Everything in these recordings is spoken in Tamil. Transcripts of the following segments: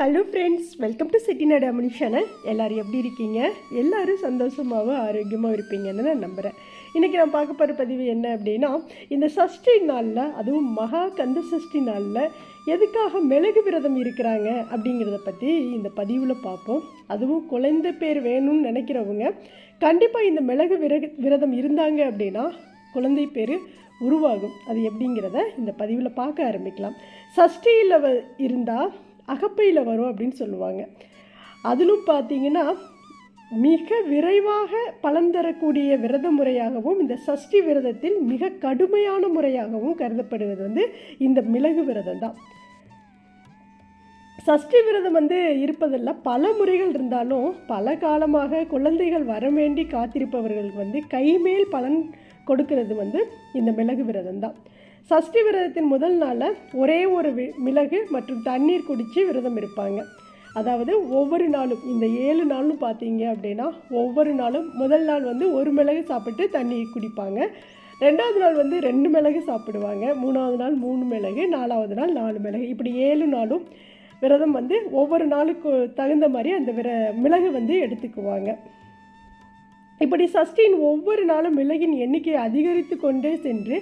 Hello friends welcome to Chettinadu Amani channel எல்லோரும் எப்படி இருக்கீங்க? எல்லோரும் சந்தோஷமாகவும் ஆரோக்கியமாக இருப்பீங்கன்னு நான் நம்புகிறேன் இன்றைக்கி நான் பார்க்க போகிற பதிவு என்ன அப்படின்னா இந்த சஷ்டி நாளில் அதுவும் மகா கந்த சஷ்டி நாளில் எதுக்காக மிளகு விரதம் இருக்கிறாங்க அப்படிங்கிறத பற்றி இந்த பதிவில் பார்ப்போம். அதுவும் குழந்தை பேர் வேணும்னு நினைக்கிறவங்க கண்டிப்பாக இந்த மிளகு விரக விரதம் இருந்தாங்க அப்படின்னா குழந்தை பேர் உருவாகும். அது எப்படிங்கிறத இந்த பதிவில் பார்க்க ஆரம்பிக்கலாம். சஷ்டியில் வ இருந்தால் அகப்பையில் வரும் அப்படின்னு சொல்லுவாங்க. அதிலும் பார்த்தீங்கன்னா மிக விரைவாக பலன் தரக்கூடிய விரத முறையாகவும் இந்த சஷ்டி விரதத்தில் மிக கடுமையான முறையாகவும் கருதப்படுவது வந்து இந்த மிளகு விரதம் தான். சஷ்டி விரதம் வந்து இருப்பதில் பல முறைகள் இருந்தாலும் பல காலமாக குழந்தைகள் வர வேண்டி காத்திருப்பவர்களுக்கு வந்து கைமேல் பலன் கொடுக்கிறது வந்து இந்த மிளகு விரதம் தான். சஷ்டி விரதத்தின் முதல் நாளில் ஒரே ஒரு வி- மிளகு மற்றும் தண்ணீர் குடித்து விரதம் இருப்பாங்க. அதாவது ஒவ்வொரு நாளும் இந்த ஏழு நாளும் பார்த்தீங்க அப்படின்னா ஒவ்வொரு நாளும் முதல் நாள் வந்து ஒரு மிளகு சாப்பிட்டு தண்ணி குடிப்பாங்க. ரெண்டாவது நாள் வந்து ரெண்டு மிளகு சாப்பிடுவாங்க. மூணாவது நாள் மூணு மிளகு நாலாவது நாள் நாலு மிளகு. இப்படி ஏழு நாளும் விரதம் வந்து ஒவ்வொரு நாளுக்கு தகுந்த மாதிரி அந்த விர மிளகு வந்து எடுத்துக்குவாங்க. இப்படி சஷ்டியின் ஒவ்வொரு நாளும் மிளகின் எண்ணிக்கையை அதிகரித்து கொண்டே சென்று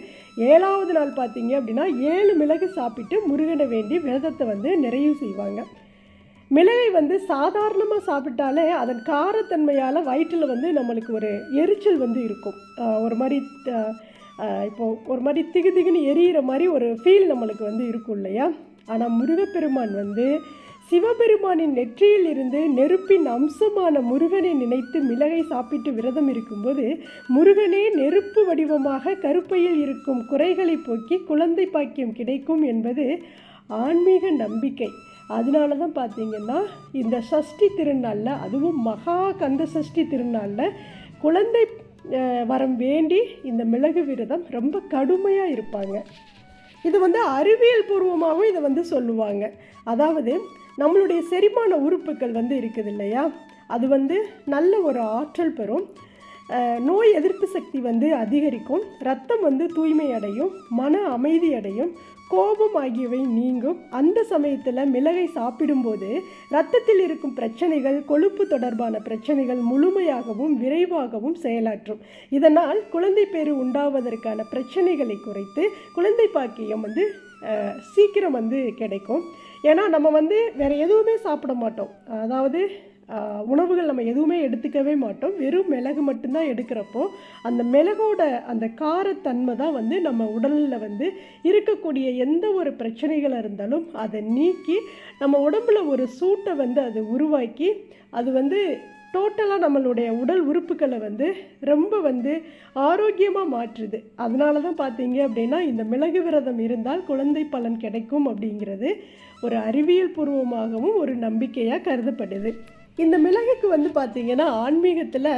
ஏழாவது நாள் பார்த்தீங்க அப்படின்னா ஏழு மிளகு சாப்பிட்டு முருகனை வேண்டி விரதத்தை வந்து நிறைவு செய்வாங்க. மிளகை வந்து சாதாரணமாக சாப்பிட்டாலே அதன் காரத்தன்மையால் வயிற்றில் வந்து நம்மளுக்கு ஒரு எரிச்சல் வந்து இருக்கும். ஒரு மாதிரி இப்போது ஒரு மாதிரி திகு திகுன்னு எரியிற மாதிரி ஒரு ஃபீல் நம்மளுக்கு வந்து இருக்கும் இல்லையா? ஆனால் முருகப்பெருமான் வந்து சிவபெருமானின் நெற்றியில் இருந்து நெருப்பின் அம்சமான முருகனை நினைத்து மிளகை சாப்பிட்டு விரதம் இருக்கும்போது முருகனே நெருப்பு வடிவமாக கருப்பையில் இருக்கும் குறைகளை போக்கி குழந்தை பாக்கியம் கிடைக்கும் என்பது ஆன்மீக நம்பிக்கை. அதனால தான் பார்த்தீங்கன்னா இந்த சஷ்டி திருநாளில் அதுவும் மகா கந்த சஷ்டி திருநாளில் குழந்தை வரம் வேண்டி இந்த மிளகு விரதம் ரொம்ப கடுமையாக இருப்பாங்க. இது வந்து அறிவியல் பூர்வமாகவும் இதை வந்து சொல்லுவாங்க. அதாவது நம்மளுடைய செரிமான உறுப்புகள் வந்து இருக்குது இல்லையா அது வந்து நல்ல ஒரு ஆற்றல் பெறும். நோய் எதிர்ப்பு சக்தி வந்து அதிகரிக்கும். ரத்தம் வந்து தூய்மை அடையும் மன அமைதி அடையும். கோபம் ஆகியவை நீங்கும். அந்த சமயத்தில் மிளகை சாப்பிடும்போது ரத்தத்தில் இருக்கும் பிரச்சனைகள் கொழுப்பு தொடர்பான பிரச்சனைகள் முழுமையாகவும் விரைவாகவும் செயலாற்றும். இதனால் குழந்தை பேறு உண்டாவதற்கான பிரச்சனைகளை குறைத்து குழந்தை பாக்கியம் வந்து சீக்கிரம் வந்து கிடைக்கும். ஏன்னா நம்ம வந்து வேறு எதுவுமே சாப்பிட மாட்டோம். அதாவது உணவுகள் நம்ம எதுவுமே எடுத்துக்கவே மாட்டோம். வெறும் மிளகு மட்டும்தான் எடுக்கிறப்போ அந்த மிளகோட அந்த காரத்தன்மை தான் வந்து நம்ம உடலில் வந்து இருக்கக்கூடிய எந்த ஒரு பிரச்சனைகளாக இருந்தாலும் அதை நீக்கி நம்ம உடம்புல ஒரு சூட்டை வந்து அது உருவாக்கி அது வந்து டோட்டலாக நம்மளுடைய உடல் உறுப்புகளை வந்து ரொம்ப வந்து ஆரோக்கியமாக மாற்றுது. அதனால தான் பார்த்தீங்க அப்படின்னா இந்த மிளகு விரதம் இருந்தால் குழந்தை பலன் கிடைக்கும் அப்படிங்கிறது ஒரு அறிவியல் பூர்வமாகவும் ஒரு நம்பிக்கையாக கருதப்படுது. இந்த மிளகுக்கு வந்து பார்த்தீங்கன்னா ஆன்மீகத்தில்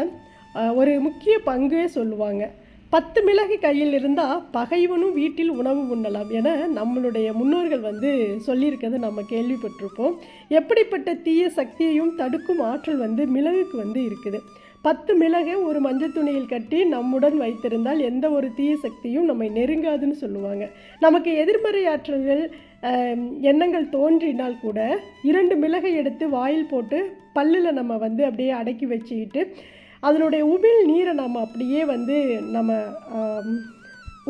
ஒரு முக்கிய பங்கே சொல்லுவாங்க. பத்து மிளகு கையில் இருந்தால் பகைவனும் வீட்டில் உணவு உண்ணலாம் என நம்மளுடைய முன்னோர்கள் வந்து சொல்லியிருக்கிறது நம்ம கேள்விப்பட்டிருப்போம். எப்படிப்பட்ட தீய சக்தியையும் தடுக்கும் ஆற்றல் வந்து மிளகுக்கு வந்து இருக்குது. பத்து மிளகை ஒரு மஞ்சள் துணியில் கட்டி நம்முடன் வைத்திருந்தால் எந்த ஒரு தீய சக்தியும் நம்மை நெருங்காதுன்னு சொல்லுவாங்க. நமக்கு எதிர்மறை ஆற்றல்கள் எண்ணங்கள் தோன்றினால் கூட இரண்டு மிளகை எடுத்து வாயில் போட்டு பல்லில் நம்ம வந்து அப்படியே அடக்கி வச்சுக்கிட்டு அதனுடைய உமிழ் நீரை நம்ம அப்படியே வந்து நம்ம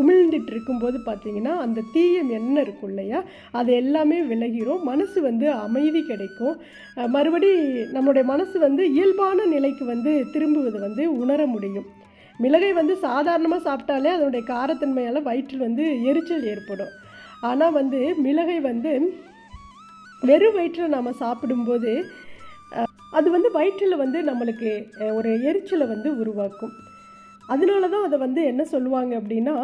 உமிழ்ந்துட்டு இருக்கும்போது பார்த்தீங்கன்னா அந்த தீயம் என்ன இருக்கும் இல்லையா? அது எல்லாமே விலகிரும். மனசு வந்து அமைதி கிடைக்கும். மறுபடி நம்மளுடைய மனசு வந்து இயல்பான நிலைக்கு வந்து திரும்புவது வந்து உணர முடியும். மிளகை வந்து சாதாரணமாக சாப்பிட்டாலே அதனுடைய காரத்தன்மையால் வயிற்றில் வந்து எரிச்சல் ஏற்படும். ஆனால் வந்து மிளகை வந்து வெறும் வயிற்றில் நாம் சாப்பிடும்போது அது வந்து வயிற்றில் வந்து நம்மளுக்கு ஒரு எரிச்சலை வந்து உருவாக்கும். அதனால தான் அதை வந்து என்ன சொல்லுவாங்க அப்படின்னா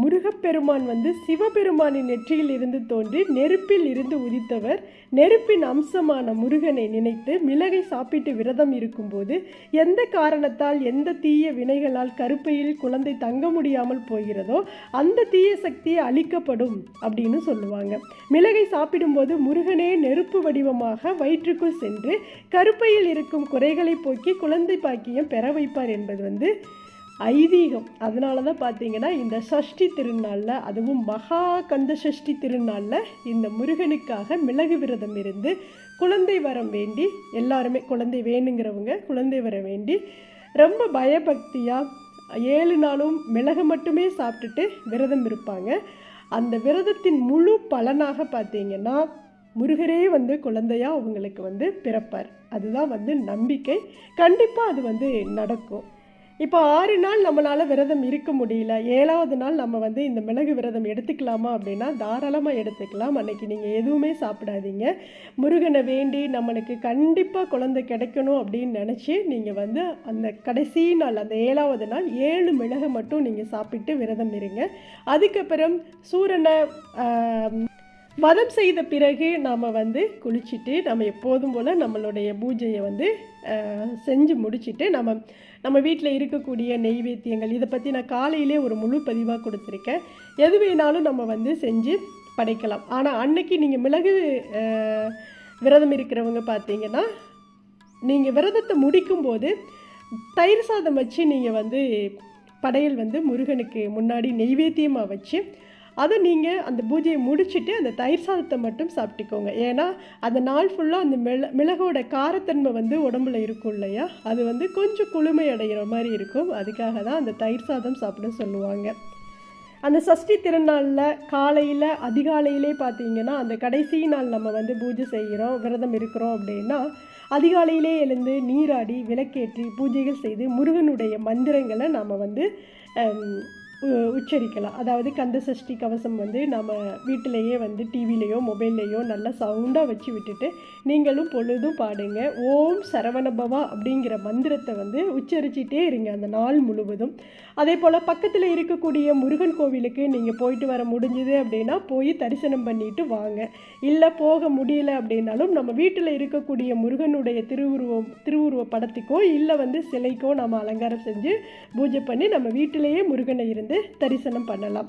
முருகப்பெருமான் வந்து சிவபெருமானின் நெற்றியில் இருந்து தோன்றி நெருப்பில் இருந்து உதித்தவர். நெருப்பின் அம்சமான முருகனை நினைத்து மிளகை சாப்பிட்டு விரதம் இருக்கும்போது எந்த காரணத்தால் எந்த தீய வினைகளால் கருப்பையில் குழந்தை தங்க முடியாமல் போகிறதோ அந்த தீய சக்தி அழிக்கப்படும் அப்படின்னு சொல்லுவாங்க. மிளகை சாப்பிடும்போது முருகனே நெருப்பு வடிவமாக வயிற்றுக்குள் சென்று கருப்பையில் இருக்கும் குறைகளை போக்கி குழந்தை பாக்கியம் பெற வைப்பார் என்பது வந்து ஐதீகம். அதனால தான் பார்த்தீங்கன்னா இந்த சஷ்டி திருநாளில் அதுவும் மகா கந்த சஷ்டி திருநாளில் இந்த முருகனுக்காக மிளகு விரதம் இருந்து குழந்தை வரம் வேண்டி எல்லாருமே குழந்தை வேணுங்கிறவங்க குழந்தை வர வேண்டி ரொம்ப பயபக்தியாக ஏழு நாளும் மிளகு மட்டுமே சாப்பிட்டுட்டு விரதம் இருப்பாங்க. அந்த விரதத்தின் முழு பலனாக பார்த்தீங்கன்னா முருகரே வந்து குழந்தையாக அவங்களுக்கு வந்து பிறப்பார். அதுதான் வந்து நம்பிக்கை. கண்டிப்பாக அது வந்து நடக்கும். இப்போ ஆறு நாள் நம்மளால் விரதம் இருக்க முடியல. ஏழாவது நாள் நம்ம வந்து இந்த மிளகு விரதம் எடுத்துக்கலாமா அப்படின்னா தாராளமாக எடுத்துக்கலாம். அன்னைக்கு நீங்கள் எதுவுமே சாப்பிடாதீங்க. முருகனை வேண்டி நம்மளுக்கு கண்டிப்பாக குழந்தை கிடைக்கணும் அப்படின்னு நினச்சி நீங்கள் வந்து அந்த கடைசி நாள் அந்த ஏழாவது நாள் ஏழு மிளகு மட்டும் நீங்கள் சாப்பிட்டு விரதம் இருங்க. அதுக்கப்புறம் சூரனை மதம் வதம் செய்த பிறகு நாம் வந்து குளிச்சுட்டு நம்ம எப்போதும் போல் நம்மளுடைய பூஜையை வந்து செஞ்சு முடிச்சுட்டு நம்ம நம்ம வீட்டில் இருக்கக்கூடிய நெய்வேத்தியங்கள் இதை பற்றி நான் காலையிலே ஒரு முழு பதிவாக கொடுத்துருக்கேன். எது வேணாலும் நம்ம வந்து செஞ்சு படைக்கலாம். ஆனால் அன்னைக்கு நீங்கள் மிளகு விரதம் இருக்கிறவங்க பார்த்தீங்கன்னா நீங்கள் விரதத்தை முடிக்கும்போது தயிர் சாதம் வச்சு நீங்கள் வந்து படையல் வந்து முருகனுக்கு முன்னாடி நெய்வேத்தியமாக வச்சு அதை நீங்கள் அந்த பூஜையை முடிச்சுட்டு அந்த தயிர் சாதத்தை மட்டும் சாப்பிட்டுக்கோங்க. ஏன்னா அந்த நாள் ஃபுல்லாக அந்த மிள மிளகோட காரத்தன்மை வந்து உடம்புல இருக்கும் இல்லையா? அது வந்து கொஞ்சம் குளுமை அடைகிற மாதிரி இருக்கும். அதுக்காக தான் அந்த தயிர் சாதம் சாப்பிட சொல்லுவாங்க. அந்த சஷ்டி திருநாளில் காலையில் அதிகாலையிலே பார்த்தீங்கன்னா அந்த கடைசி நாள் நம்ம வந்து பூஜை செய்கிறோம் விரதம் இருக்கிறோம் அப்படின்னா அதிகாலையிலே எழுந்து நீராடி விளக்கேற்றி பூஜைகள் செய்து முருகனுடைய மந்திரங்களை நாம் வந்து உச்சரிக்கலாம். அதாவது கந்த சஷ்டி கவசம் வந்து நம்ம வீட்டிலையே வந்து டிவிலேயோ மொபைல்லையோ நல்லா சவுண்டாக வச்சு விட்டுட்டு நீங்களும் பொழுதும் பாடுங்க. ஓம் சரவணபவா அப்படிங்கிற மந்திரத்தை வந்து உச்சரிச்சிட்டே இருங்க அந்த நாள் முழுவதும். அதே போல் பக்கத்தில் இருக்கக்கூடிய முருகன் கோவிலுக்கு நீங்கள் போயிட்டு வர முடிஞ்சுது அப்படின்னா போய் தரிசனம் பண்ணிட்டு வாங்க. இல்லை போக முடியல அப்படின்னாலும் நம்ம வீட்டில் இருக்கக்கூடிய முருகனுடைய திருவுருவம் திருவுருவ படத்துக்கோ இல்லை வந்து சிலைக்கோ நம்ம அலங்காரம் செஞ்சு பூஜை பண்ணி நம்ம வீட்டிலேயே முருகனை இருந்து தரிசனம் பண்ணலாம்.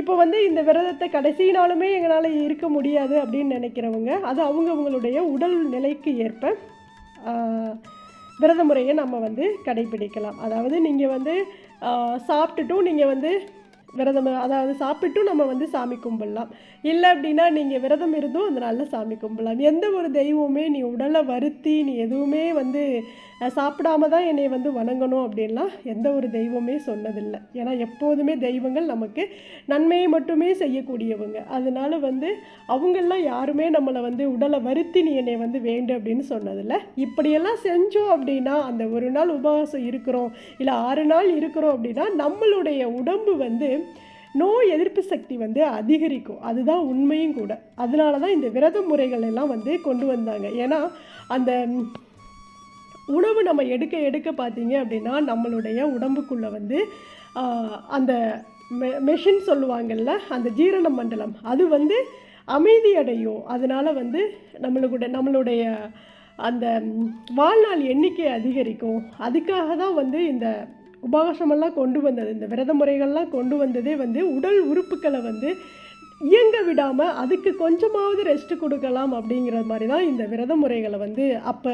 இப்போ வந்து இந்த விரதத்தை கடைசி நாளுமே எங்களால் இருக்க முடியாது அப்படின்னு நினைக்கிறவங்க அது அவங்கவுங்களுடைய உடல் நிலைக்கு ஏற்ப விரத முறையை நம்ம வந்து கடைபிடிக்கலாம். அதாவது நீங்கள் வந்து சாப்பிட்டுட்டும் நீங்கள் வந்து விரதம் அதாவது சாப்பிட்டும் நம்ம வந்து சாமி கும்பிடலாம். இல்லை அப்படின்னா நீங்கள் விரதம் இருந்தும் அதனால நாளில் சாமி கும்பிடலாம். எந்த ஒரு தெய்வமே நீ உடலை வருத்தி நீ எதுவுமே வந்து சாப்பிடாம தான் என்னை வந்து வணங்கணும் அப்படின்லாம் எந்த ஒரு தெய்வமே சொன்னதில்லை. ஏன்னா எப்போதுமே தெய்வங்கள் நமக்கு நன்மையை மட்டுமே செய்யக்கூடியவங்க. அதனால வந்து அவங்கெல்லாம் யாருமே நம்மளை வந்து உடலை வருத்தி நீ என்னை வந்து வேண்டு அப்படின்னு சொன்னதில்லை. இப்படியெல்லாம் செஞ்சோம் அப்படின்னா அந்த ஒரு நாள் உபவாசம் இருக்கிறோம் இல்லை ஆறு நாள் இருக்கிறோம் அப்படின்னா நம்மளுடைய உடம்பு வந்து நோய் எதிர்ப்பு சக்தி வந்து அதிகரிக்கும். அதுதான் உண்மையும் கூட. அதனால தான் இந்த விரத முறைகள் எல்லாம் வந்து கொண்டு வந்தாங்க. ஏன்னா அந்த உணவு நம்ம எடுக்க எடுக்க பார்த்தீங்க அப்படின்னா நம்மளுடைய உடம்புக்குள்ளே வந்து அந்த மெ மெஷின் சொல்லுவாங்கல்ல அந்த ஜீரண மண்டலம். அது வந்து அமைதி அடையும் அதனால் வந்து நம்மளுடைய நம்மளுடைய அந்த வாழ்நாள் எண்ணிக்கை அதிகரிக்கும். அதுக்காக தான் வந்து இந்த உபவாசமெல்லாம் கொண்டு வந்தது. இந்த விரத முறைகள்லாம் கொண்டு வந்ததே வந்து உடல் உறுப்புகளை வந்து இயங்க விடாமல் அதுக்கு கொஞ்சமாவது ரெஸ்ட் கொடுக்கலாம் அப்படிங்கிற மாதிரி தான் இந்த விரத முறைகளை வந்து அப்போ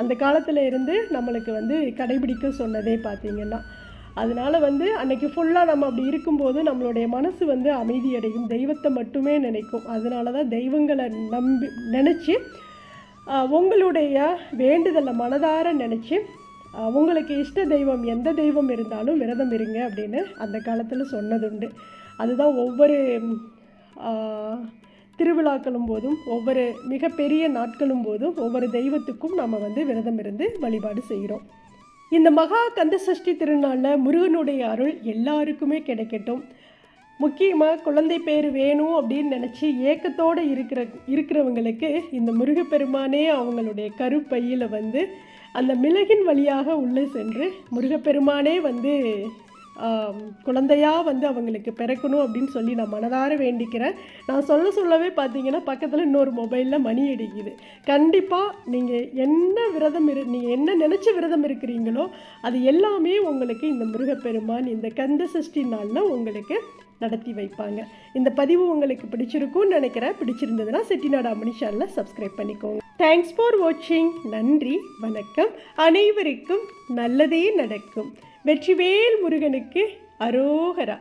அந்த காலத்தில் இருந்து நம்மளுக்கு வந்து கடைபிடிக்க சொன்னதே பார்த்தீங்கன்னா அதனால் வந்து அன்றைக்கி ஃபுல்லாக நம்ம அப்படி இருக்கும்போது நம்மளுடைய மனசு வந்து அமைதியடையும். தெய்வத்தை மட்டுமே நினைக்கும். அதனால தான் தெய்வங்களை நம்பி நினச்சி உங்களுடைய வேண்டுதலை மனதார நினச்சி உங்களுக்கு இஷ்ட தெய்வம் எந்த தெய்வம் இருந்தாலும் விரதம் இருங்க அப்படின்னு அந்த காலத்தில் சொன்னதுண்டு. அதுதான் ஒவ்வொரு திருவிழாக்களும் போதும் ஒவ்வொரு மிகப்பெரிய நாட்களும் போதும் ஒவ்வொரு தெய்வத்துக்கும் நம்ம வந்து விரதம் இருந்து வழிபாடு செய்கிறோம் இந்த மகா கந்த சஷ்டி திருநாளில் முருகனுடைய அருள் எல்லாருக்குமே கிடைக்கட்டும். முக்கியமாக குழந்தை பேர் வேணும் அப்படின்னு நினச்சி ஏக்கத்தோடு இருக்கிற இருக்கிறவங்களுக்கு இந்த முருகப்பெருமானே அவங்களுடைய கருப்பையில் வந்து அந்த மிளகின் வழியாக உள்ளே சென்று முருகப்பெருமானே வந்து குழந்தையாக வந்து அவங்களுக்கு பிறக்கணும் அப்படின்னு சொல்லி நான் மனதார வேண்டிக்கிறேன். நான் சொல்ல சொல்லவே பார்த்தீங்கன்னா பக்கத்தில் இன்னொரு மொபைலில் மணி அடிக்குது கண்டிப்பாக நீங்கள் என்ன விரதம் இரு நீங்கள் என்ன நினச்ச விரதம் இருக்கிறீங்களோ அது எல்லாமே உங்களுக்கு இந்த முருகப்பெருமான் இந்த கந்த சஷ்டி நாளில் உங்களுக்கு நடத்தி வைப்பாங்க. இந்த பதிவு உங்களுக்கு பிடிச்சிருக்கும்னு நினைக்கிறேன். பிடிச்சிருந்ததுன்னா செட்டிநாடு அமனிஷாலில் சேனலை சப்ஸ்கிரைப் பண்ணிக்கோங்க. தேங்க்ஸ் ஃபார் வாட்சிங் நன்றி வணக்கம். அனைவருக்கும் நல்லதே நடக்கும். வெற்றிவேல் முருகனுக்கு அரோகரா.